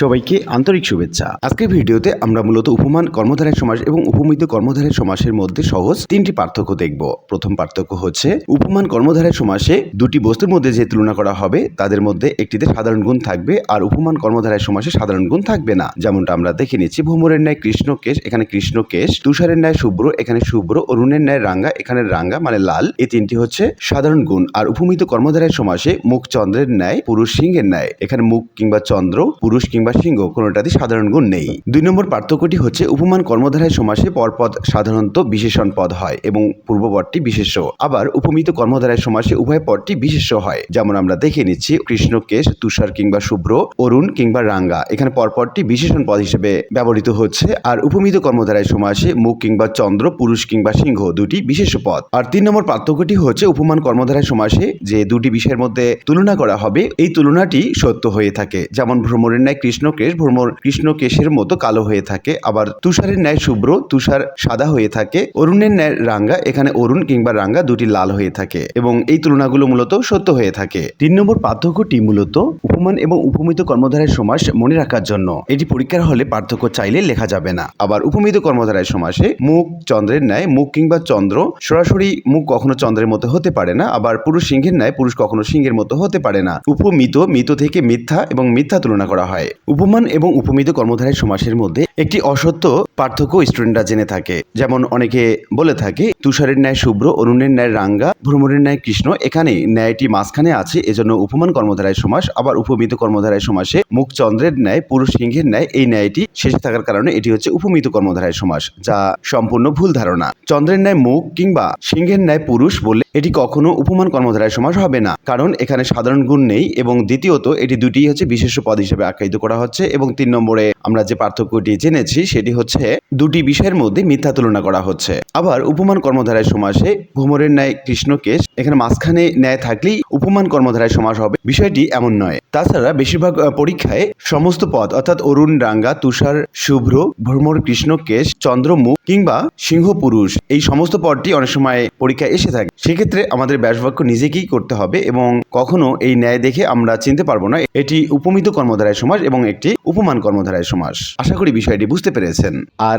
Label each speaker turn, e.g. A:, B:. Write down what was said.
A: সবাইকে আন্তরিক শুভেচ্ছা। আজকের ভিডিওতে আমরা মূলত উপমান, কর্মধারয় সমাস এবং উপমিত কর্মধারয় সমাসের মধ্যে সহজ তিনটি পার্থক্য দেখব। প্রথম পার্থক্য হচ্ছে, উপমান, কর্মধারয় সমাসে দুটি বস্তুর মধ্যে যে তুলনা করা হবে, তাদের মধ্যে একটিতে সাধারণ গুণ থাকবে আর উপমান, কর্মধারয় সমাসে সাধারণ গুণ থাকবে না। যেমনটা আমরা দেখে নিচ্ছি ভ্রমরের ন্যায় কৃষ্ণ কেশ, এখানে কৃষ্ণ কেশ, তুষারের ন্যায় শুভ্র, এখানে শুভ্র, অরুণের ন্যায় রাঙ্গা, এখানে রাঙ্গা মানে লাল। এই তিনটি হচ্ছে সাধারণ গুণ। আর উপমিত কর্মধারয় সমাসে মুখ চন্দ্রের ন্যায়, পুরুষ সিংহের ন্যায়। এখানে মুখ কিংবা চন্দ্র, পুরুষ কিংবা সিংহ কোনোটাতে সাধারণ গুণ নেই। দুই নম্বর পার্থক্যটি হচ্ছে উপমান কর্মধারায় সমাসে পরপদ সাধারণত বিশেষণ পদ হয় এবং পূর্বপদটি বিশেষ্য। আবার উপমিত কর্মধারায় সমাসে উভয় পদটি বিশেষ্য হয়। যেমন আমরা দেখে নিচ্ছি কৃষ্ণ, কেশ, তুষার কিংবা শুভ্র, অরুণ কিংবা রাঙ্গা। এখানে পরপরটি বিশেষণ পদ হিসেবে ব্যবহৃত হচ্ছে। আর উপমিত কর্মধারায় সমাসে মুখ কিংবা চন্দ্র, পুরুষ কিংবা সিংহ দুটি বিশেষ পদ। আর তিন নম্বর পার্থক্যটি হচ্ছে উপমান কর্মধারায় সমাসে যে দুটি বিষয়ের মধ্যে তুলনা করা হবে, এই তুলনাটি সত্য হয়ে থাকে। যেমন ভ্রমণের ন্যায় কৃষ্ণ কেশ ভ্রমর কৃষ্ণকেশের মতো কালো হয়ে থাকে। আবার তুষারের ন্যায় শুভ্র, তুষার সাদা হয়ে থাকে। অরুণের ন্যায় রাঙ্গা, এখানে অরুণ কিংবা রাঙ্গা দুটি লাল হয়ে থাকে এবং এই তুলনাগুলো মূলত সত্য হয়ে থাকে। তিন নম্বর পার্থক্যটি মূলত উপমান এবং উপমিত কর্মধারায় সমাস মনে রাখার জন্য। এটি পরীক্ষার হলে পার্থক্য চাইলে লেখা যাবে না। আবার উপমিত কর্মধারায় সমাসে মুখ চন্দ্রের ন্যায়, মুখ কিংবা চন্দ্র সরাসরি মুখ কখনো চন্দ্রের মতো হতে পারে না, আবার পুরুষ সিংহের ন্যায় পুরুষ কখনো সিংহের মতো হতে পারে না। উপমিত, মিত থেকে মিথ্যা এবং মিথ্যা তুলনা করা হয়। উপমান এবং উপমিত কর্মধারায় সমাসের মধ্যে একটি অসত্য পার্থক্য স্টুডেন্টরা জেনে থাকে। যেমন অনেকে বলে থাকে, তুষারের ন্যায় শুভ্র, অরুণের ন্যায় রাঙ্গা ভ্রমণের ন্যায় কৃষ্ণ, এখানে ন্যায়টি মাঝখানে আছে, এজন্য উপমান কর্মধারায় সমাস, আবার উপমিত কর্মধারায় সমাসে মুখ চন্দ্রের ন্যায় পুরুষ সিংহের ন্যায় এই ন্যায়টি শেষে থাকার কারণে এটি হচ্ছে উপমিত কর্মধারায় সমাস, যা সম্পূর্ণ ভুল ধারণা। চন্দ্রের ন্যায় মুখ কিংবা সিংহের ন্যায় পুরুষ বললে এটি কখনো উপমান কর্মধারায় সমাস হবে না, কারণ এখানে সাধারণ গুণ নেই এবং দ্বিতীয়ত এটি দুটি হচ্ছে বিশেষ পদ হিসেবে আখ্যায়িত করা হচ্ছে এবং তিন নম্বরে আমরা যে পার্থক্যটি জেনেছি সেটি হচ্ছে দুটি বিষয়ের মধ্যে মিথ্যা তুলনা করা হচ্ছে। আবার উপমান কর্মধারায় সমাসে ভ্রমরের ন্যায় কৃষ্ণকেশ এখানে মাঝখানে ন্যায় থাকলেই উপমান কর্মধারায় সমাস হবে। বিষয়টি এমন নয়। তাছাড়া বেশিরভাগ পরীক্ষায় সমস্ত পদ, অর্থাৎ অরুণ, রাঙ্গা, তুষার, শুভ্র ভ্রমর কৃষ্ণকেশ চন্দ্রমুখ কিংবা সিংহ পুরুষ, এই সমস্ত পদটি অনেক সময় পরীক্ষায় এসে থাকে। সেক্ষেত্রে আমাদের ব্যাসবাক্য নিজেকেই করতে হবে এবং কখনো এই ন্যায় দেখে আমরা চিনতে পারব না। এটি উপমিত কর্মধারায় সমাস এবং একটি উপমান কর্মধারায় সমাস। আশা করি বিষয়টি বুঝতে পেরেছেন। আর